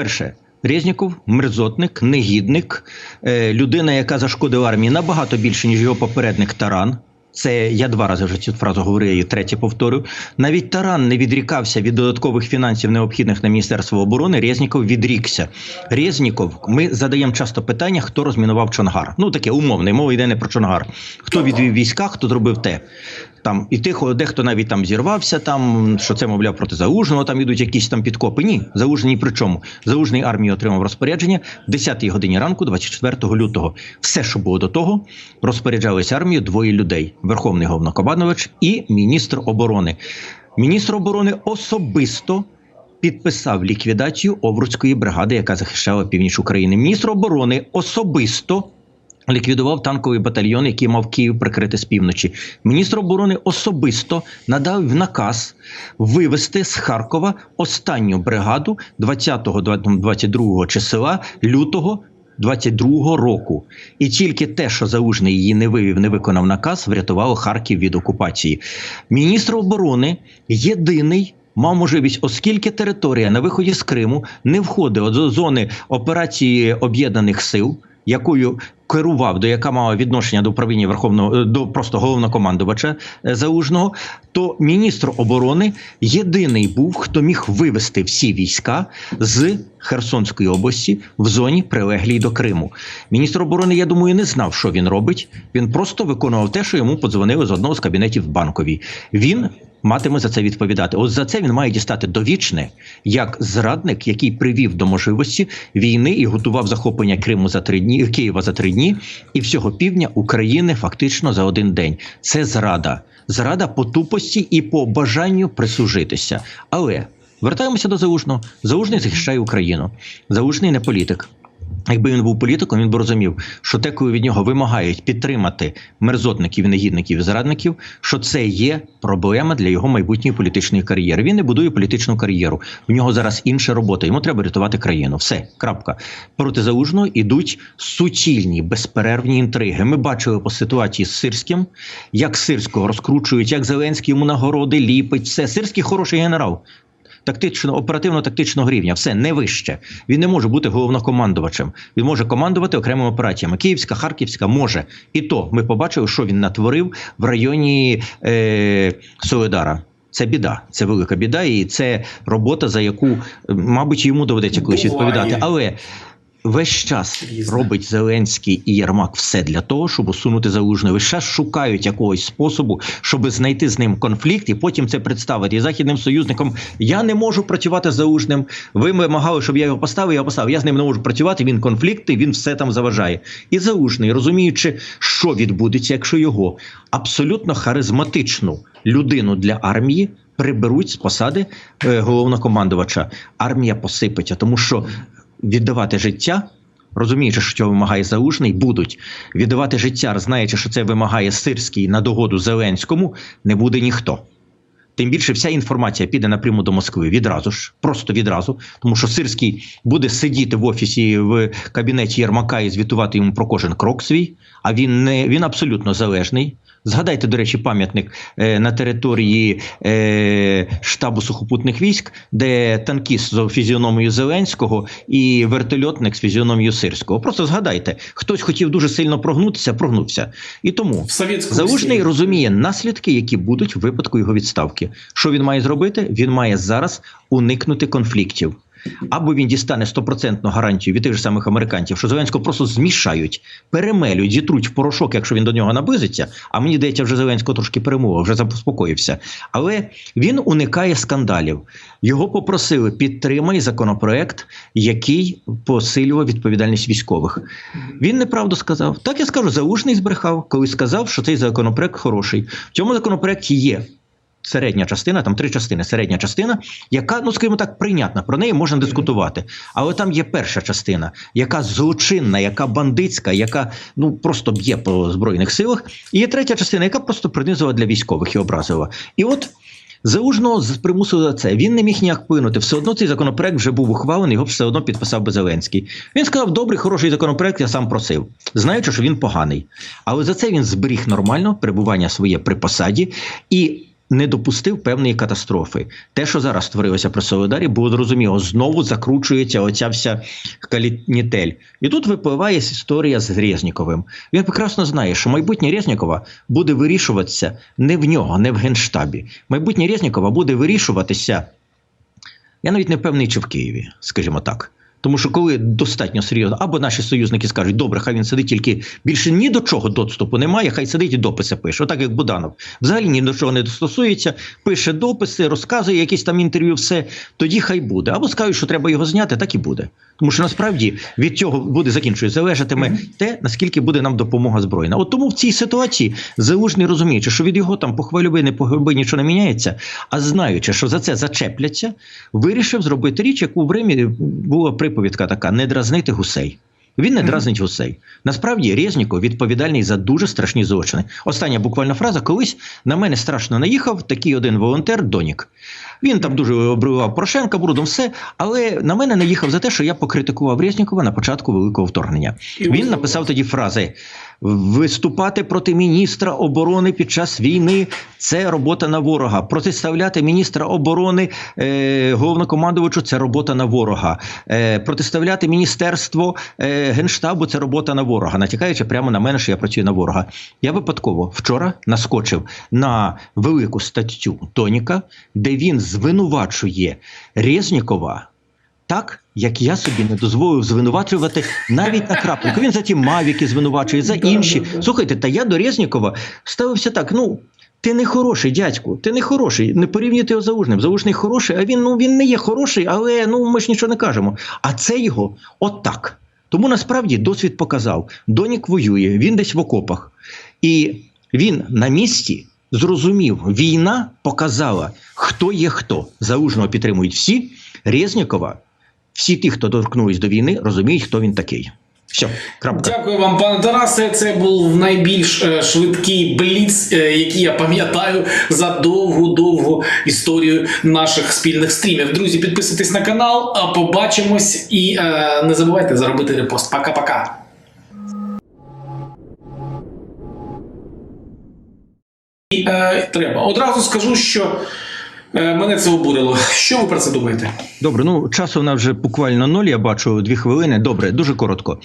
Перше. Резніков мерзотник, негідник, е, людина, яка зашкодила армії набагато більше, ніж його попередник Таран. Це я два рази вже цю фразу говорив, я її третє повторю. Навіть Таран не відрікався від додаткових фінансів, необхідних на Міністерство оборони. Резніков відрікся. Резніков, ми задаємо часто питання, хто розмінував Чонгар. Ну таке умовне, мова йде не про Чонгар. Хто відвів війська, хто зробив те. Там і тихо, дехто навіть там зірвався, там що це мовляв проти заужного. Там ідуть якісь там підкопи. Ні, заужний при чому? Заужний армії отримав розпорядження в 10-й годині ранку, 24 лютого. Все, що було до того, розпоряджалися армією двоє людей: Верховний головнокомандувач і міністр оборони. Міністр оборони особисто. Підписав ліквідацію Овруцької бригади, яка захищала північ України. Міністр оборони особисто ліквідував танковий батальйон, який мав Київ прикрити з півночі. Міністр оборони особисто надав наказ вивести з Харкова останню бригаду 20-22 числа лютого. 22-го року, і тільки те, що Заужний її не вивів, не виконав наказ, врятувало Харків від окупації. Міністр оборони єдиний мав можливість, оскільки територія на виході з Криму не входить до зони операції об'єднаних сил, якою керував, до яка мала відношення до управління верховного е, до просто головнокомандувача е, залужного, то міністр оборони єдиний був, хто міг вивести всі війська з Херсонської області в зоні прилеглій до Криму. Міністр оборони, я думаю, не знав, що він робить. Він просто виконував те, що йому подзвонили з одного з кабінетів в банковій. Він матиме за це відповідати. От за це він має дістати довічне як зрадник, який привів до можливості війни і готував захоплення Криму за три дні Києва за три дні, і всього півдня України фактично за один день. Це зрада, зрада по тупості і по бажанню прислужитися. Але вертаємося до Заужного. Заужний захищає Україну. Заужний не політик. Якби він був політиком, він б розумів, що те, коли від нього вимагають підтримати мерзотників, негідників і зрадників, що це є проблема для його майбутньої політичної кар'єри. Він не будує політичну кар'єру. У нього зараз інша робота. Йому треба рятувати країну. Все, крапка. Проти залужного ідуть суцільні безперервні інтриги. Ми бачили по ситуації з Сирським, як Сирського розкручують, як Зеленський йому нагороди ліпить. Все Сирський хороший генерал тактично оперативно-тактичного рівня, все не вище. Він не може бути головнокомандувачем. Він може командувати окремими операціями. Київська, Харківська може. І то ми побачили, що він натворив в районі е, Солидара. Це біда, це велика біда, і це робота, за яку, мабуть, йому доведеться колись відповідати. Але Весь час робить Зеленський і Єрмак все для того, щоб усунути залужного. Весь час шукають якогось способу, щоб знайти з ним конфлікт, і потім це представити і західним союзникам. Я не можу працювати з залужним. Ви вимагали, щоб я його поставив. Я поставив. Я з ним не можу працювати. Він конфлікти, він все там заважає. І залужний, розуміючи, що відбудеться, якщо його абсолютно харизматичну людину для армії. Приберуть з посади е, головнокомандувача. Армія посипеться, тому що віддавати життя, розуміючи, що цього вимагає Заужний, будуть віддавати життя, знаючи, що це вимагає Сирський на догоду Зеленському, не буде ніхто. Тим більше вся інформація піде напряму до Москви відразу ж, просто відразу, тому що Сирський буде сидіти в офісі в кабінеті Єрмака і звітувати йому про кожен крок свій. А він не він абсолютно залежний. Згадайте, до речі, пам'ятник е, на території е, штабу сухопутних військ, де танкіст з фізіономією Зеленського і вертольотник з фізіономією Сирського. Просто згадайте, хтось хотів дуже сильно прогнутися, прогнувся. І тому Залужний розуміє наслідки, які будуть в випадку його відставки. Що він має зробити? Він має зараз уникнути конфліктів. Або він дістане стопроцентну гарантію від тих же самих американців, що Зеленського просто змішають, перемелюють, зітруть в порошок, якщо він до нього наблизиться. А мені здається, вже Зеленського трошки перемога, вже заспокоївся. Але він уникає скандалів. Його попросили підтримай законопроект, який посилював відповідальність військових. Він неправду сказав. Так я скажу, Залужний збрехав, коли сказав, що цей законопроект хороший. В цьому законопроекті є. Середня частина, там три частини. Середня частина, яка, ну скажімо так, прийнятна. Про неї можна дискутувати. Але там є перша частина, яка злочинна, яка бандитська, яка ну просто б'є по збройних силах. І є третя частина, яка просто принизила для військових і образила. І от Залужного з- примусили за це. Він не міг ніяк вплинути. Все одно цей законопроект вже був ухвалений, його все одно підписав би Зеленський. Він сказав: добрий, хороший законопроект, я сам просив, знаючи, що він поганий. Але за це він зберіг нормально перебування своє при посаді і. Не допустив певної катастрофи. Те, що зараз творилося при Солидарі, було зрозуміло, знову закручується оця вся калітнітель. І тут випливає історія з Резніковим. Він прекрасно знає, що майбутнє Резнікова буде вирішуватися не в нього, не в генштабі. Майбутнє Резнікова буде вирішуватися. Я навіть не впевнений, чи в Києві, скажімо так. Тому що коли достатньо серйозно, або наші союзники скажуть, добре, хай він сидить, тільки більше ні до чого доступу немає, хай сидить і дописи пише. Отак як Буданов. Взагалі ні до чого не стосується, пише дописи, розказує якісь там інтерв'ю, все, тоді хай буде. Або скажуть, що треба його зняти, так і буде. Тому що насправді від цього буде закінчує, залежатиме те, наскільки буде нам допомога збройна. От тому в цій ситуації Залужний розуміючи, що від його там похвалюби, не похвалюби нічого не міняється, а знаючи, що за це зачепляться, вирішив зробити річ, яку в Римі була приповідка така: не дразнити гусей. Він не дразнить гусей. Насправді Резніков відповідальний за дуже страшні злочини. Остання буквально фраза: колись на мене страшно наїхав такий один волонтер Донік. Він там дуже обривав Порошенка, брудом все, але на мене наїхав за те, що я покритикував Резнікова на початку великого вторгнення. Він написав тоді фрази: виступати проти міністра оборони під час війни це робота на ворога. Протиставляти міністра оборони е, головнокомандувачу це робота на ворога. Е, протиставляти міністерство е, генштабу це робота на ворога, натякаючи прямо на мене, що я працюю на ворога. Я випадково вчора наскочив на велику статтю Тоніка, де він звинувачує Резнікова так, як я собі не дозволив звинувачувати навіть на крапельку. Він за ті мавіки звинувачує, за інші. Слухайте, та я до Резнікова ставився так. Ну. Ти не хороший, дядьку, ти не хороший. Не порівнюйте його з Залужним. Залужний хороший, а він ну він не є хороший, але ну ми ж нічого не кажемо. А це його от так. Тому насправді досвід показав: Донік воює, він десь в окопах, і він на місці зрозумів, війна показала, хто є хто. Залужного підтримують всі. Резнікова, всі ті, хто доторкнулись до війни, розуміють, хто він такий. Все, крапка. Дякую вам, пане Тарасе. Це був найбільш е, швидкий бліц, е, який я пам'ятаю за довгу-довгу історію наших спільних стрімів. Друзі, підписуйтесь на канал, а побачимось і е, не забувайте заробити репост. Пока-пока. І е, треба. Одразу скажу, що мене це обурило. Що ви про це думаєте? Добре, ну часу в нас вже буквально ноль. Я бачу дві хвилини. Добре, дуже коротко.